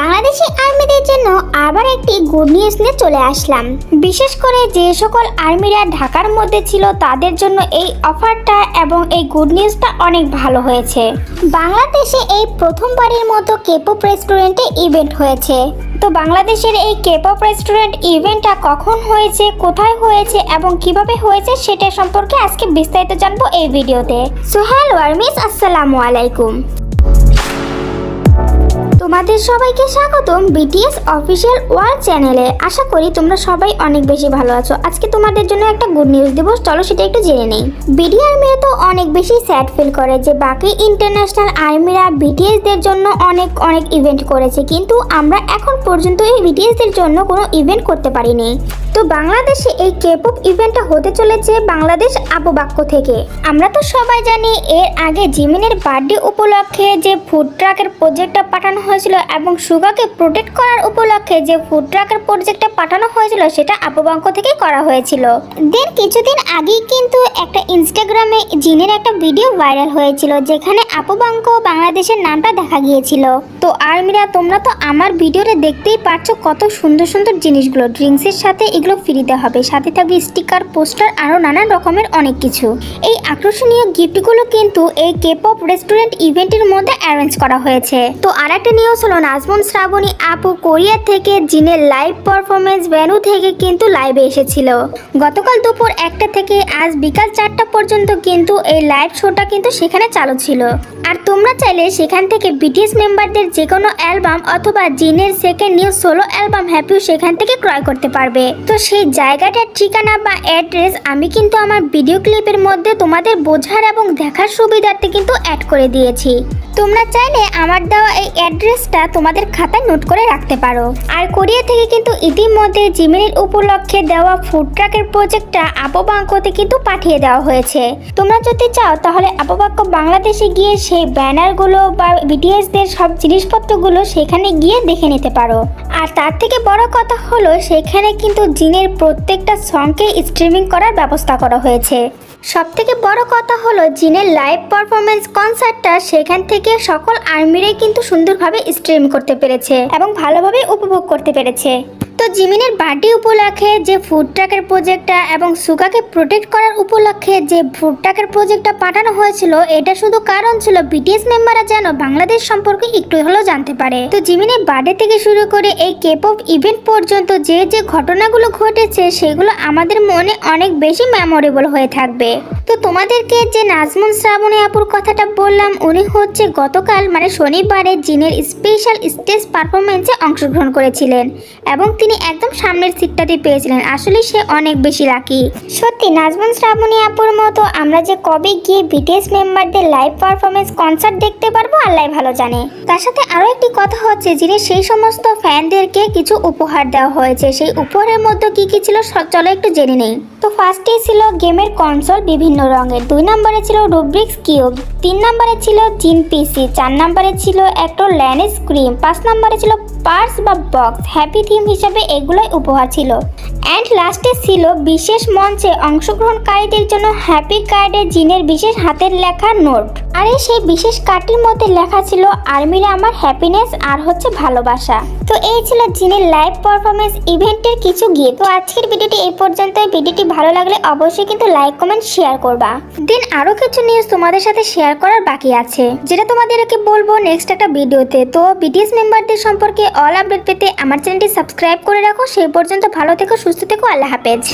বাংলাদেশি আর্মিদের জন্য আবার একটি গুড নিউজ নিয়ে চলে আসলাম। বিশেষ করে যে সকল আর্মিরা ঢাকার মধ্যে ছিল, তাদের জন্য এই অফারটা এবং এই গুড নিউজটা অনেক ভালো হয়েছে। বাংলাদেশে এই প্রথমবারের মতো কেপপ রেস্টুরেন্টে ইভেন্ট হয়েছে। তো বাংলাদেশের এই কেপপ রেস্টুরেন্ট ইভেন্টটা কখন হয়েছে, কোথায় হয়েছে এবং কীভাবে হয়েছে সেটা সম্পর্কে আজকে বিস্তারিত জানব এই ভিডিওতে। সো হ্যালো আর্মিস আসসালামু আলাইকুম। তোমাদের সবাইকে স্বাগতম বিটিএস অফিসিয়াল ওয়ার্ল্ড চ্যানেলে আশা করি তোমরা সবাই অনেক বেশি ভালো আছো। আজকে তোমাদের জন্য একটা গুড নিউজ দেবো, চলো সেটা একটু জেনে নেই। বিডি আর্মিরা তো অনেক বেশি স্যাড ফিল করে যে বাকি ইন্টারন্যাশনাল আর্মিরা বিটিএস দের জন্য অনেক অনেক ইভেন্ট করেছে। কিন্তু আমরা এখন পর্যন্ত এই বিটিএস দের জন্য কোনো ইভেন্ট করতে পারিনি। তো বাংলাদেশে এই কেপপ ইভেন্টটা হতে চলেছে বাংলাদেশ আবুবাক্য থেকে। আমরা তো সবাই জানি, এর আগে জিমিনের বার্থডে উপলক্ষে যে ফুড ট্রাকের প্রজেক্টটা পাঠানো হয়েছিল এবং সুগাকে প্রোটেক্ট করার উপলক্ষে যে ফুড ট্রাকের প্রজেক্টটা পাঠানো হয়েছিল, সেটা আবুবাক্য থেকে করা হয়েছিল। দেন কিছুদিন আগেই কিন্তু একটা ইনস্টাগ্রামে জিনের একটা ভিডিও ভাইরাল হয়েছিল, যেখানে আপুবাঙ্ক বাংলাদেশের নামটা দেখা গিয়েছিল। তো আর্মিরা তোমরা তো আমার ভিডিওতে দেখতেই পারছ কত সুন্দর সুন্দর জিনিসগুলো। ড্রিঙ্কসের সাথে এগুলো ফ্রিতে হবে, সাথে থাকবে স্টিকার পোস্টার আরও নানান রকমের অনেক কিছু। এই আকর্ষণীয় গিফটগুলো কিন্তু এই কেপপ রেস্টুরেন্ট ইভেন্টের মধ্যে অ্যারেঞ্জ করা হয়েছে। তো আর একটা নিউজ হলো নাজমুন শ্রাবণী আপু কোরিয়া থেকে জিনের লাইভ পারফরমেন্স ভ্যানু থেকে কিন্তু লাইভে এসেছিল। গতকাল দুপুর একটা থেকে আজ বিকাল চারটা পর্যন্ত কিন্তু এই লাইভ শোটা কিন্তু সেখানে চালু ছিল। আর তোমরা চাইলে সেখান থেকে বিটিএস মেম্বারদের যে কোনো অ্যালবাম অথবা জিনের সেকেন্ড নিউ সোলো অ্যালবাম হ্যাপিও সেখান থেকে ক্রয় করতে পারবে। তো সেই জায়গাটার ঠিকানা বা অ্যাড্রেস আমি কিন্তু আমার ভিডিও ক্লিপের মধ্যে তোমাদের বোঝার এবং দেখার সুবিধার্থে কিন্তু অ্যাড করে দিয়েছি। তোমরা চাইলে আমার দেওয়া এই অ্যাড্রেসটা তোমাদের খাতায় নোট করে রাখতে পারো। আর কোরিয়া থেকে কিন্তু ইতিমধ্যে জিমেনের উপলক্ষে দেওয়া ফুড ট্রাকের প্রজেক্টটা আপবাঙ্কতে কিন্তু পাঠিয়ে দেওয়া হয়েছে। তোমরা যদি চাও, তাহলে আববাক্য বাংলাদেশে গিয়ে সেই ব্যানারগুলো বা বিটিএসদের সব জিনিসপত্রগুলো সেখানে গিয়ে দেখে নিতে পারো। আর তার থেকে বড় কথা হলো, সেখানে কিন্তু জিনের প্রত্যেকটা সংকে স্ট্রিমিং করার ব্যবস্থা করা হয়েছে। সব থেকে বড় কথা হলো, জিনের লাইভ পারফরমেন্স কনসার্টটা সেখান থেকে সকল আর্মিরাই কিন্তু সুন্দরভাবে স্ট্রিম করতে পেরেছে এবং ভালোভাবে উপভোগ করতে পেরেছে। তো জিমিনের বার্থডে উপলক্ষে যে ফুড ট্রাকের প্রজেক্টটা এবং সুগাকে প্রোটেক্ট করার উপলক্ষে যে ফুড ট্রাকের প্রজেক্টটা পাঠানো হয়েছিল, এটা শুধু কারণ ছিল বিটিএস মেম্বাররা যেন বাংলাদেশ সম্পর্কে একটু হলেও জানতে পারে। তো জিমিনের বার্থডে থেকে শুরু করে এই কেপ অফ ইভেন্ট পর্যন্ত যে যে ঘটনাগুলো ঘটেছে, সেগুলো আমাদের মনে অনেক বেশি মেমোরেবল হয়ে থাকবে। তো তোমাদেরকে যে নাজমুন শ্রাবণী আপুর কথাটা বললাম, উনি হচ্ছে গতকাল মানে শনিবারে, জিনের স্পেশাল স্টেজ পারফরমেন্সে অংশগ্রহণ করেছিলেন। এবং তিনি একদম সামনের সিটটাতে পেয়েছিলেন। আসলে সে অনেক বেশি লাকি সত্যি, নাজমুন, শ্রাবণী আপুর মতো আমরা যে কবে গিয়ে বিটিএস মেম্বারদের লাইভ পারফরমেন্স কনসার্ট দেখতে পারব আল্লাহ ভালো জানে। তার সাথে আরও একটি কথা হচ্ছে, যিনি সেই সমস্ত ফ্যানদেরকে কিছু উপহার দেওয়া হয়েছে, সেই উপহারের মধ্যে কি কি ছিল চলো একটু জেনে নেই। তো ফার্স্টে ছিল গেমের কনসোল বিভিন্ন রঙের। দুই নম্বরে ছিল রুব্রিক্স কিউব তিন নম্বরে ছিল জিন পিসি চার নম্বরে ছিল একটা ল্যানিস ক্রিম পাঁচ নম্বরে ছিল পার্স বা বক্স হ্যাপি থিম হিসাবে এগুলোই উপহার ছিল। অ্যান্ড লাস্টে ছিল বিশেষ মঞ্চে অংশগ্রহণকারীদের জন্য হ্যাপি কার্ডে জিনের বিশেষ হাতের লেখা নোট আর সেই বিশেষ কার্ডটির মধ্যে লেখা ছিল আর্মিরা আমার হ্যাপিনেস আর হচ্ছে ভালোবাসা। তো এই ছিল জিনের লাইভ পারফরমেন্স ইভেন্টের কিছু গিয়ে। তো আজকের ভিডিওটি এই পর্যন্ত ভিডিওটি ভালো লাগলে অবশ্যই কিন্তু লাইক কমেন্ট শেয়ার করবা। দেন আরও কিছু নিউজ তোমাদের সাথে শেয়ার করার বাকি আছে। যেটা তোমাদেরকে বলব নেক্সট একটা ভিডিওতে। তো বিটিএস মেম্বারদের সম্পর্কে অল আপডেট পেতে আমার চ্যানেলটি সাবস্ক্রাইব করে রাখো সেই পর্যন্ত ভালো থেকো সুস্থ থেকো আল্লাহ হাফেজ।